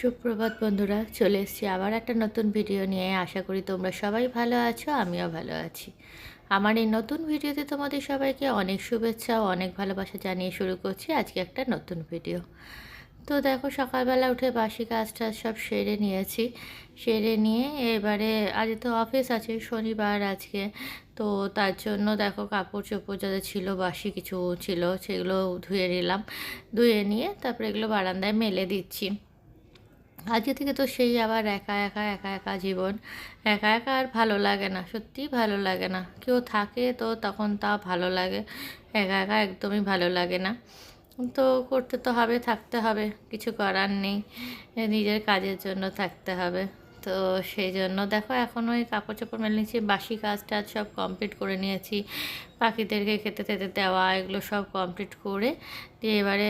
সুপ্রভাত বন্ধুরা, চলে এসেছি আবার একটা নতুন ভিডিও নিয়ে। আশা করি তোমরা সবাই ভালো আছো, আমিও ভালো আছি। আমার এই নতুন ভিডিওতে তোমাদের সবাইকে অনেক শুভেচ্ছা ও অনেক ভালোবাসা জানিয়ে শুরু করছি আজকে একটা নতুন ভিডিও তো দেখো, সকালবেলা উঠে বাসি কাজ টাজ সব সেরে নিয়েছি। সেরে নিয়ে এবারে, আজ তো অফিস আছে, শনিবার আজকে। তো তার জন্য দেখো কাপড় চোপড় যাদের ছিল, বাসি কিছু ছিল, সেগুলো ধুয়ে নিলাম। ধুয়ে নিয়ে তারপরে এগুলো বারান্দায় মেলে দিচ্ছি। আজকে থেকে তো সেই আবার একা একা একা একা জীবন। একা একা আর ভালো লাগে না সত্যিই ভালো লাগে না। কেউ থাকে তো তখন তা ভালো লাগে। একা একা একদমই ভালো লাগে না। তো করতে তো হবে, থাকতে হবে, কিছু করার নেই। নিজের কাজের জন্য থাকতে হবে। তো সেই জন্য দেখো এখন ওই কাপড় চোপড় মেলে নিয়েছি, বাসি কাজ টাজ সব কমপ্লিট করে নিয়েছি। পাখিদেরকে খেতে খেতে দেওয়া, এগুলো সব কমপ্লিট করে দিয়ে এবারে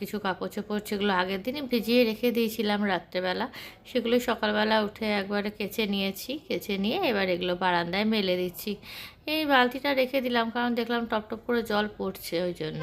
কিছু কাপড় চোপড় সেগুলো আগের দিনই ভিজিয়ে রেখে দিয়েছিলাম রাত্রেবেলা, সেগুলো সকালবেলা উঠে একবারে কেচে নিয়েছি, কেচে নিয়ে এবার এগুলো বারান্দায় মেলে দিচ্ছি। এই বালতিটা রেখে দিলাম, কারণ দেখলাম টপ টপ করে জল পড়ছে ওই জন্য।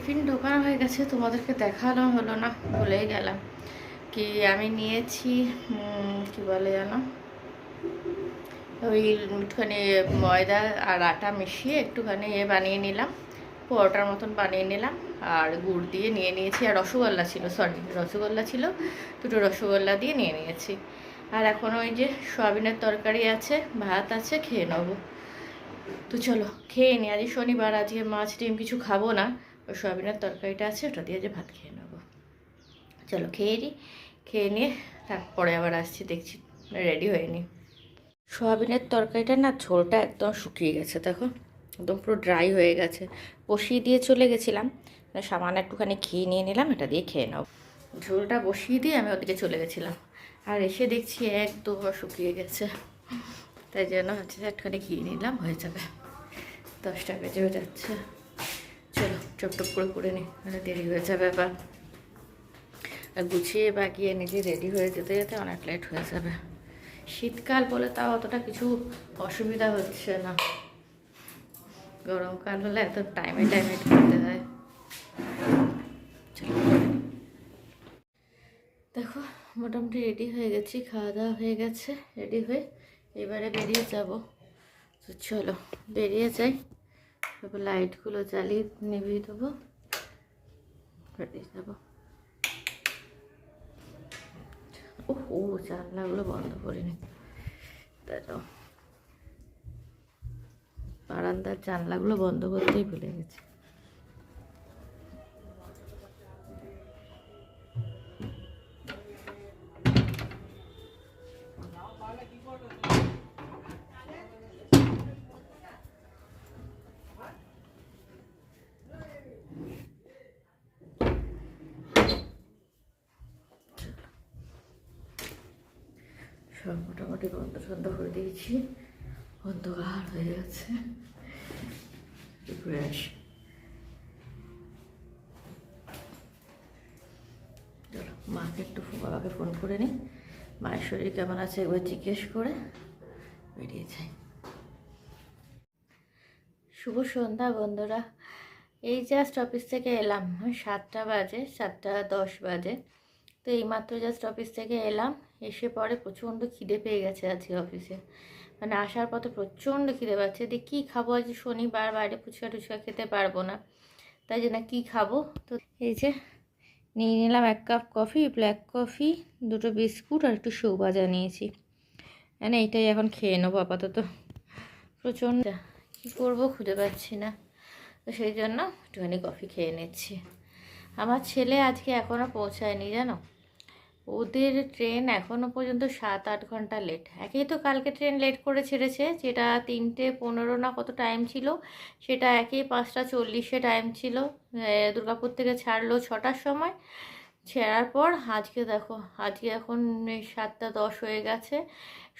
টিফিন ঢোকানো হয়ে গেছে, তোমাদেরকে দেখানো হলো না, ভুলেই গেলাম। কি আমি নিয়েছি কি বলে জানো ওই একটুখানি ময়দা আর আটা মিশিয়ে একটুখানি এ বানিয়ে নিলাম, পরোটার মতন বানিয়ে নিলাম, আর গুড় দিয়ে নিয়ে নিয়েছি, আর রসগোল্লা ছিল সরি রসগোল্লা ছিল, দুটো রসগোল্লা দিয়ে নিয়ে নিয়েছি। আর এখন ওই যে সয়াবিনের তরকারি আছে, ভাত আছে, খেয়ে নেব। তো চলো, খেয়ে নি, আজ শনিবার, আজকে মাছ, ডিম কিছু খাব না। ওই সয়াবিনের তরকারিটা আছে, ওটা দিয়ে যে ভাত খেয়ে নেব। চলো খেয়ে নিই খেয়ে নিয়ে তারপরে আবার আসছি, দেখছি রেডি হয়ে নি সয়াবিনের তরকারিটা না ঝোলটা একদম শুকিয়ে গেছে, দেখো। একদম পুরো ড্রাই হয়ে গেছে। বসিয়ে দিয়ে চলে গেছিলাম মানে সামান্য একটুখানি ঘি নিয়ে নিলাম, এটা দিয়ে খেয়ে নাও। ঝোলটা বসিয়ে দিয়ে আমি ওদিকে চলে গেছিলাম, আর এসে দেখছি একদম শুকিয়ে গেছে। তাই জন্য হচ্ছে একটুখানি ঘি নিলাম, হয়ে যাবে। দশটা বেজেও যাচ্ছে। টপ করে করে নিই মানে দেরি হয়ে যাবে আবার। আর গুছিয়ে বাগিয়ে নিজে রেডি হয়ে যেতে যেতে অনেক লেট হয়ে যাবে। শীতকাল বলে তাও অতটা কিছু অসুবিধা হচ্ছে না। গরমকাল হলে এত টাইমে টাইমে খেতে হয়। দেখো, মোটামুটি রেডি হয়ে গেছি, খাওয়া দাওয়া হয়ে গেছে রেডি হয়ে এবারে বেরিয়ে যাব। চলো, বেরিয়ে যাই। তারপর লাইটগুলো জ্বালিয়ে নিভিয়ে দেবো। ও ও, জানলাগুলো বন্ধ করিনি। দাঁড়াও। বারান্দার জানলাগুলো বন্ধ করতেই ভুলে গেছি। সব মোটামুটি বন্ধ সন্ধ করে দিয়েছি। অন্ধকার হয়ে গেছে। ঘুরে আসি চলো, মাকে একটু বাবাকে ফোন করে নিই মায়ের শরীর কেমন আছে একবার জিজ্ঞেস করে বেরিয়ে যাই। শুভ সন্ধ্যা বন্ধুরা। এই জাস্ট অফিস থেকে এলাম। সাতটা বাজে, সাতটা দশ বাজে। এইমাত্র জাস্ট অফিস থেকে এলাম, এসে পরে প্রচণ্ড খিদে পেয়ে গেছে আজকে অফিসে মানে আসার পথে প্রচণ্ড খিদে পাচ্ছে দিয়ে কী খাব আজ শনিবার, বাইরে ফুচকা টুচকা খেতে পারব না। তাই জন্য কী খাব? তো এই যে নিয়ে নিলাম এক কাপ কফি ব্ল্যাক কফি দুটো বিস্কুট আর একটু শৌ ভাজা নিয়েছি। মানে এইটাই এখন খেয়ে নেব আপাতত। প্রচণ্ড কী করব খুঁজে পাচ্ছি না। তো সেই জন্য একটুখানি কফি খেয়ে নিচ্ছি। আমার ছেলে আজকে এখনও পৌঁছায়নি, জানো? ওদের ট্রেন এখনও পর্যন্ত সাত আট ঘণ্টা লেট একেই তো কালকে ট্রেন লেট করে ছেড়েছে, যেটা তিনটে পনেরো না কত টাইম ছিল, সেটা একেই পাঁচটা চল্লিশে টাইম ছিল। দুর্গাপুর থেকে ছাড়লো ছটার সময়। ছেড়ার পর আজকে দেখো, আজকে এখন সাতটা দশ হয়ে গেছে।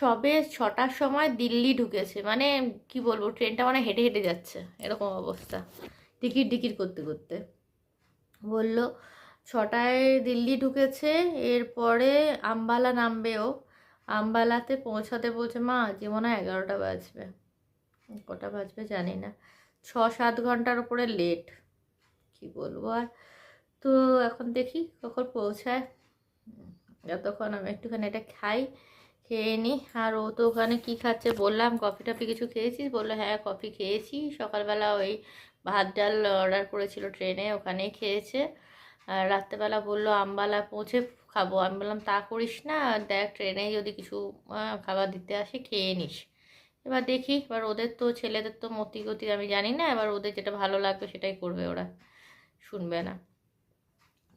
সবে ছটার সময় দিল্লি ঢুকেছে মানে কি বলব ট্রেনটা মানে হেঁটে হেঁটে যাচ্ছে, এরকম অবস্থা। টিকিট টিকিট করতে করতে। বলল ছটায় দিল্লি ঢুকেছে, এরপরে আম্বালা নামবেও। আম্বালাতে পৌঁছাতে বলছে, মা হয় এগারোটা বাজবে। কটা বাজবে জানি না। ছ সাত ঘণ্টার উপরে লেট কি বলব আর? তো এখন দেখি কখন পৌঁছায়। যতক্ষণ আমি একটুখানি এটা খাই, খেয়ে নিই আর ও তো ওখানে কী খাচ্ছে বললাম, কফি টফি কিছু খেয়েছিস? বলল হ্যাঁ কফি খেয়েছি। সকালবেলা ওই ভাত ডাল অর্ডার করেছিল ট্রেনে ওখানেই খেয়েছে। রাত্রেবেলা বলল, আমবালা পৌঁছে খাব। আমি বললাম, তা করিস না, দেখ ট্রেনে যদি কিছু খাবার দিতে আসে, খেয়ে নিস। এবার দেখি, এবার ওদের তো, ছেলেদের তো মতি গতি আমি জানি না, এবার ওদের যেটা ভালো লাগবে সেটাই করবে ওরা, শুনবে না।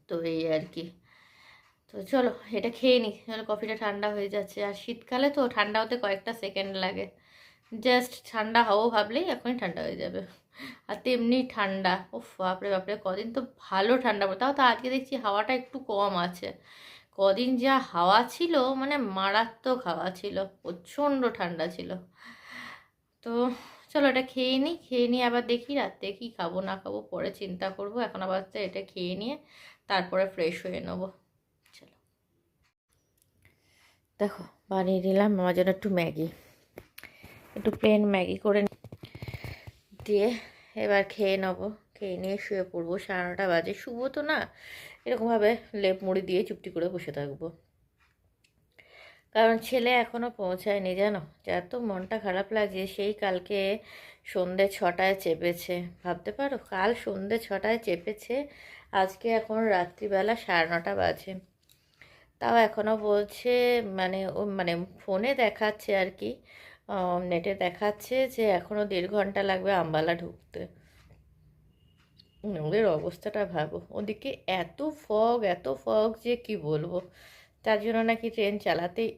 তো এই আর কি। তো চলো, এটা খেয়ে নিই কফিটা ঠান্ডা হয়ে যাচ্ছে। আর শীতকালে তো ঠান্ডা হতে কয়েকটা সেকেন্ড লাগে। জাস্ট ঠান্ডা হব ভাবলেই এখনই ঠান্ডা হয়ে যাবে। আর তেমনি ঠান্ডা ও বাপরে বাপরে, কদিন তো ভালো ঠান্ডা পড়ে, তাও তো আজকে দেখছি হাওয়াটা একটু কম আছে। কদিন যা হাওয়া ছিল মানে মারাত্মক হাওয়া ছিল, প্রচণ্ড ঠান্ডা ছিল। তো চলো এটা খেয়ে নিই খেয়ে নিয়ে আবার দেখি রাত্রে কি খাব না খাব, পরে চিন্তা করব, এখন আবার এটা খেয়ে নিয়ে তারপরে ফ্রেশ হয়ে নেব। চলো। দেখো, বানিয়ে নিলাম, আমার জন্য একটু ম্যাগি। একটু প্লেন ম্যাগি করে দিয়ে এবার খেয়ে নেব। খেয়ে নিয়ে শুয়ে পড়ব। সাড়ে নটা বাজে। শুবো তো না। এরকমভাবে লেপ মুড়ি দিয়ে চুপটি করে বসে থাকব। কারণ ছেলে এখনও পৌঁছায়নি, জানো? যার তো মনটা খারাপ লাগছে, সেই কালকে সন্ধে ছটায় চেপেছে। ভাবতে পারো? কাল সন্ধে ছটায় চেপেছে। আজকে এখন রাত্রিবেলা সাড়ে নটা বাজে। তাও এখনও বলছে মানে ও মানে ফোনে দেখাচ্ছে আর কি। নেটে দেখাচ্ছে যে এখনও দেড় ঘণ্টা লাগবে আম্বালা ঢুকতে। ওদের অবস্থাটা ভাবো। ওদিকে এত ফগ এত ফগ যে কি বলব? তার জন্য নাকি ট্রেন চালাতেই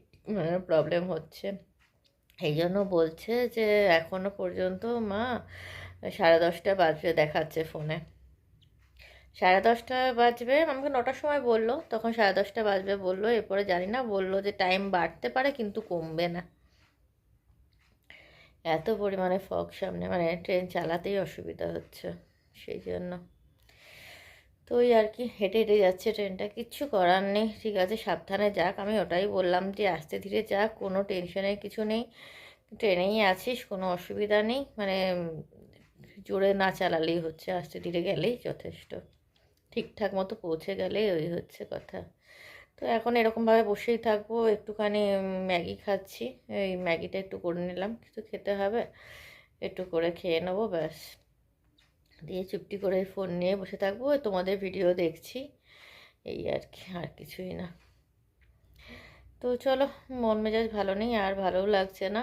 প্রবলেম হচ্ছে। এই জন্য বলছে যে এখনও পর্যন্ত মা সাড়ে দশটা বাজবে দেখাচ্ছে ফোনে। সাড়ে দশটা বাজবে, আমাকে নটার সময় বলল, তখন সাড়ে দশটা বাজবে বলল, এরপরে জানি না বলল যে টাইম বাড়তে পারে কিন্তু কমবে না। এত পরিমাণে ফগ সামনে মানে ট্রেন চালাতেই অসুবিধা হচ্ছে, সেই জন্য। তো ওই আর কি, হেঁটে হেঁটে যাচ্ছে ট্রেনটা, কিচ্ছু করার নেই, ঠিক আছে, সাবধানে যাক। আমি ওটাই বললাম যে আস্তে ধীরে যাক, কোনো টেনশনের কিছু নেই। ট্রেনেই আছিস, কোনো অসুবিধা নেই মানে জোরে না চালালেই হচ্ছে, আস্তে ধীরে গেলেই যথেষ্ট। ঠিকঠাক মতো পৌঁছে গেলেই ওই হচ্ছে কথা। তো এখন এরকমভাবে বসেই থাকব, একটুখানি ম্যাগি খাচ্ছি। এই ম্যাগিটা একটু করে নিলাম, কিছু খেতে হবে, একটু করে খেয়ে নেব, ব্যাস। দিয়ে চুপটি করে ফোন নিয়ে বসে থাকব, তোমাদের ভিডিও দেখছি, এই আর কি, আর কিছুই না। তো চলো, মন মেজাজ ভালো নেই, আর ভালোও লাগছে না।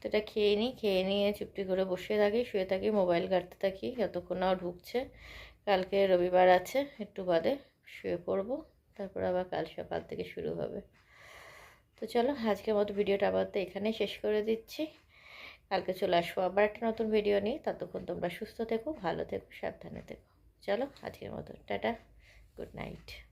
তো এটা খেয়ে নিই, খেয়ে নিয়ে চুপটি করে বসে থাকি, শুয়ে থাকি, মোবাইল ঘাঁটতে থাকি, যতক্ষণ না ঢুকছে। কালকে রবিবার আছে, একটু বাদে শুয়ে পড়ব। তারপর আবার কাল সকাল থেকে শুরু হবে। তো চলো, আজকের মতো ভিডিওটা আবার তো এখানেই শেষ করে দিচ্ছি। কালকে চলে আসব আবার একটা নতুন ভিডিও নিয়ে। ততক্ষণ তোমরা সুস্থ থেকো, ভালো থেকো, সাবধানে থেকো। চলো, আজকের মতো, টাটা, গুড নাইট।